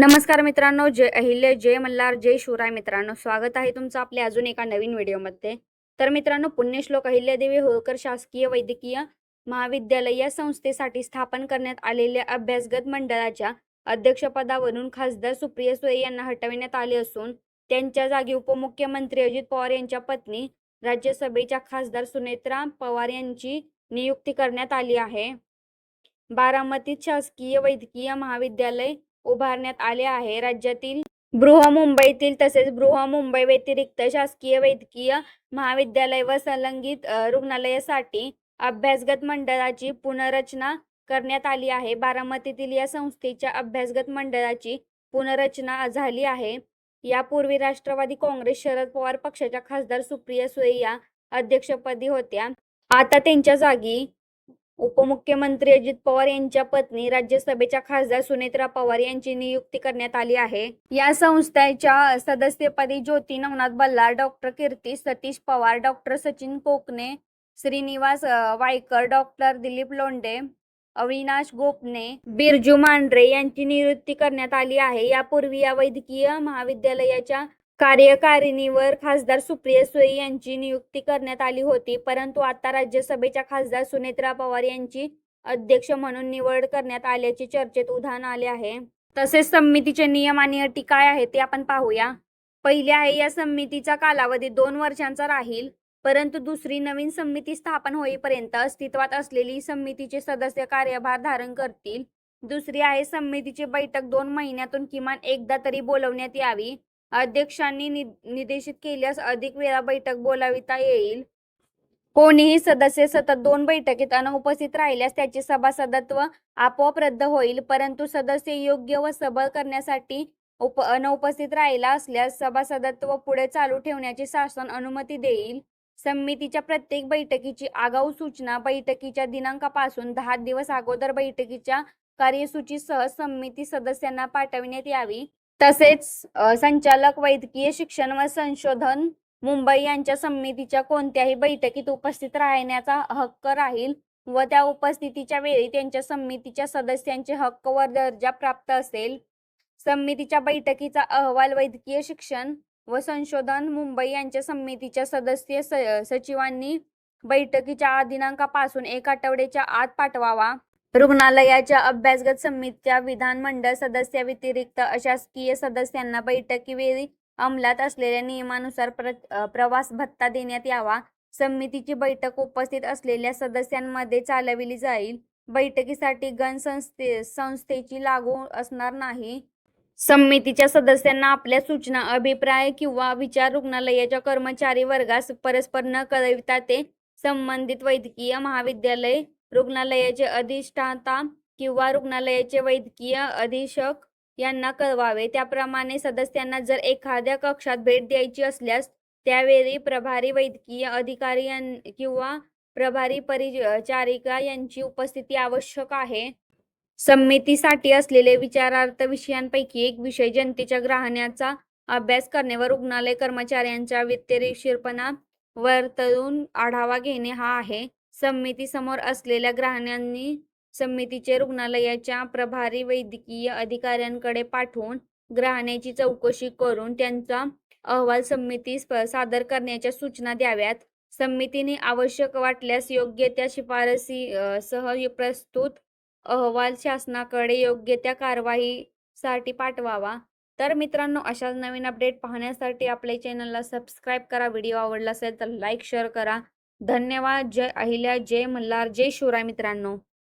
नमस्कार मित्रांनो जय अहिल्य जय मल्हार जय शिवराय मित्रांनो. स्वागत आहे तुमचं आपल्या अजून एका नवीन व्हिडिओमध्ये. तर मित्रांनो पुण्यश्लोक अहिल्यादेवी होळकर शासकीय वैद्यकीय महाविद्यालय या संस्थेसाठी स्थापन करण्यात आलेल्या अभ्यासगत मंडळाच्या अध्यक्षपदावरून खासदार सुप्रिया सुळे यांना हटविण्यात आले असून त्यांच्या जागी उपमुख्यमंत्री अजित पवार यांच्या पत्नी राज्यसभेच्या खासदार सुनेत्रा पवार यांची नियुक्ती करण्यात आली आहे. बारामतीत शासकीय वैद्यकीय महाविद्यालय उभारण्यात आले आहे. राज्यातील बृहमुंबईतील तसेच बृहमुंबई व्यतिरिक्त शासकीय वैद्यकीय महाविद्यालय व संलग्नित रुग्णालयासाठी अभ्यासगत मंडळाची पुनर्रचना करण्यात आली आहे. बारामतीतील या संस्थेच्या अभ्यासगत मंडळाची पुनर्रचना झाली आहे. यापूर्वी राष्ट्रवादी काँग्रेस शरद पवार पक्षाच्या खासदार सुप्रिया सुळे या अध्यक्षपदी होत्या. आता त्यांच्या जागी उपमुख्यमंत्री अजित पवार यांच्या पत्नी राज्यसभेच्या खासदार सुनेत्रा पवार यांची नियुक्ती करण्यात आली आहे. या संस्थेच्या सदस्यपदी Jyoti Navnath Ballar doctor Kirti Satish Pawar doctor Sachin Kokane Shrinivas Waykar doctor Dilip Londhe Avinash Gopne Birju Mandhare यांची नियुक्ती करण्यात आली आहे. यापूर्वी या वैद्यकीय महाविद्यालयाच्या कार्यकारिणीवर खासदार सुप्रिया सुळे यांची नियुक्ती करण्यात आली होती. परंतु आता राज्यसभेच्या खासदार सुनेत्रा पवार यांची अध्यक्ष म्हणून निवड करण्यात आल्याचे चर्चेत उधाण आले आहे. तसेच समितीचे नियम आणि अटी काय आहेत ते आपण पाहूया. पहिले आहे या समितीचा कालावधी दोन वर्षांचा राहील परंतु दुसरी नवीन समिती स्थापन होईपर्यंत अस्तित्वात असलेली समितीचे सदस्य कार्यभार धारण करतील. दुसरी आहे समितीची बैठक दोन महिन्यातून किमान एकदा तरी बोलवण्यात यावी. अध्यक्षांनी निर्देशित केल्यास अधिक वेळा बैठक बोलाविता येईल. कोणीही सदस्य सतत दोन बैठकीत अनुपस्थित राहिल्यास त्याचे सभासदत्व आपोआप रद्द होईल परंतु सदस्य योग्य व सबळ करण्यासाठी उप अनुपस्थित राहिला असल्यास सभासदत्व पुढे चालू ठेवण्याची शासन अनुमती देईल. समितीच्या प्रत्येक बैठकीची आगाऊ सूचना बैठकीच्या दिनांकापासून दहा दिवस अगोदर बैठकीच्या कार्यसूचीसह समिती सदस्यांना पाठविण्यात यावी. तसेच संचालक वैद्यकीय शिक्षण व संशोधन मुंबई यांच्या समितीच्या कोणत्याही बैठकीत उपस्थित राहण्याचा हक्क राहील व त्या उपस्थितीच्या वेळी त्यांच्या समितीच्या सदस्यांचे हक्क व दर्जा प्राप्त असेल. समितीच्या बैठकीचा अहवाल वैद्यकीय शिक्षण व संशोधन मुंबई यांच्या समितीच्या सदस्य स- सचिवांनी बैठकीच्या दिनांकापासून एक आठवड्याच्या आत पाठवावा. रुग्णालयाच्या अभ्यासगत समितीच्या विधानमंडळ सदस्याव्यतिरिक्त अशासकीय सदस्यांना बैठकीवेळी अंमलात असलेल्या नियमानुसार प्र प्रवास भत्ता देण्यात यावा. समितीची बैठक उपस्थित असलेल्या सदस्यांमध्ये चालविली जाईल. बैठकीसाठी गण संस्थे संस्थेची लागू असणार नाही. समितीच्या सदस्यांना आपल्या सूचना अभिप्राय किंवा विचार रुग्णालयाच्या कर्मचारी वर्गास परस्पर न कळविता ते संबंधित वैद्यकीय महाविद्यालय रुग्णालयाचे अधिष्ठाता किंवा रुग्णालयाचे वैद्यकीय अधीक्षक यांना कळवावे. त्याप्रमाणे सदस्यांना जर एखाद्या कक्षात भेट द्यायची असल्यास त्यावेळी प्रभारी वैद्यकीय अधिकारी किंवा प्रभारी परिचारिका यांची उपस्थिती आवश्यक आहे. समितीसाठी असलेले विचारार्थ विषयांपैकी एक विषय जनतेच्या ग्राहण्याचा अभ्यास करणे व रुग्णालय कर्मचाऱ्यांच्या व्यतिरिक्षपणा वर्तवून आढावा घेणे हा आहे. समितीसमोर असलेल्या ग्राहण्यांनी समितीचे रुग्णालयाच्या प्रभारी वैद्यकीय अधिकाऱ्यांकडे पाठवून ग्राहण्याची चौकशी करून त्यांचा अहवाल समितीस प- सादर करण्याच्या सूचना द्याव्यात. समितीने आवश्यक वाटल्यास योग्य त्या शिफारसी सह प्रस्तुत अहवाल शासनाकडे योग्य त्या कारवाईसाठी पाठवावा. तर मित्रांनो अशाच नवीन अपडेट पाहण्यासाठी आपल्या चॅनलला सबस्क्राईब करा. व्हिडिओ आवडला असेल तर लाईक शेअर करा. धन्यवाद जय अहिल्या जय मल्हार जय शिवराय मित्रांनो.